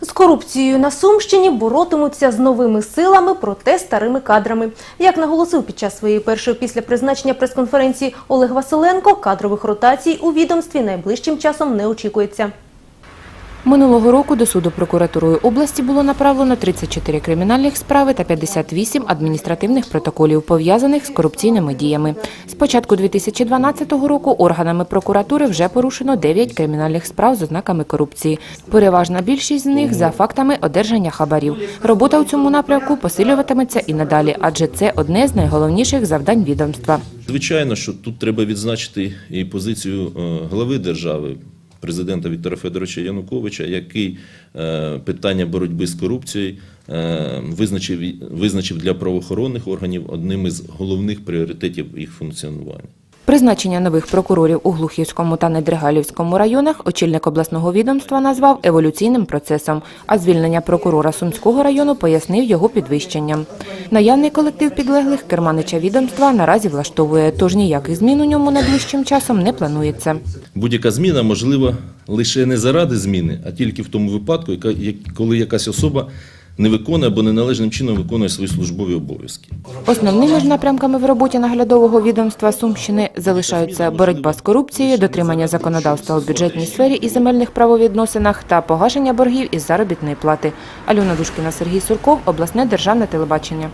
З корупцією на Сумщині боротимуться з новими силами, проте старими кадрами. Як наголосив під час своєї першої після призначення прес-конференції Олег Василенко, кадрових ротацій у відомстві найближчим часом не очікується. Минулого року до суду прокуратурою області було направлено 34 кримінальних справи та 58 адміністративних протоколів, пов'язаних з корупційними діями. З початку 2012 року органами прокуратури вже порушено 9 кримінальних справ з ознаками корупції. Переважна більшість з них за фактами одержання хабарів. Робота у цьому напрямку посилюватиметься і надалі, адже це одне з найголовніших завдань відомства. Звичайно, що тут треба відзначити і позицію е, глави держави, президента Віктора Федоровича Януковича, який е, питання боротьби з корупцією е, визначив, визначив для правоохоронних органів одним із головних пріоритетів їх функціонування. Призначення нових прокурорів у Глухівському та Недригалівському районах очільник обласного відомства назвав еволюційним процесом, а звільнення прокурора Сумського району пояснив його підвищенням. Наявний колектив підлеглих керманича відомства наразі влаштовує, тож ніяких змін у ньому найближчим часом не планується. Будь-яка зміна можлива лише не заради зміни, а тільки в тому випадку, коли якась особа не виконує або неналежним чином виконує свої службові обов'язки. Основними ж напрямками в роботі наглядового відомства Сумщини залишаються боротьба з корупцією, дотримання законодавства у бюджетній сфері і земельних правовідносинах та погашення боргів із заробітної плати. Альона Душкіна, Сергій Сурков, обласне державне телебачення.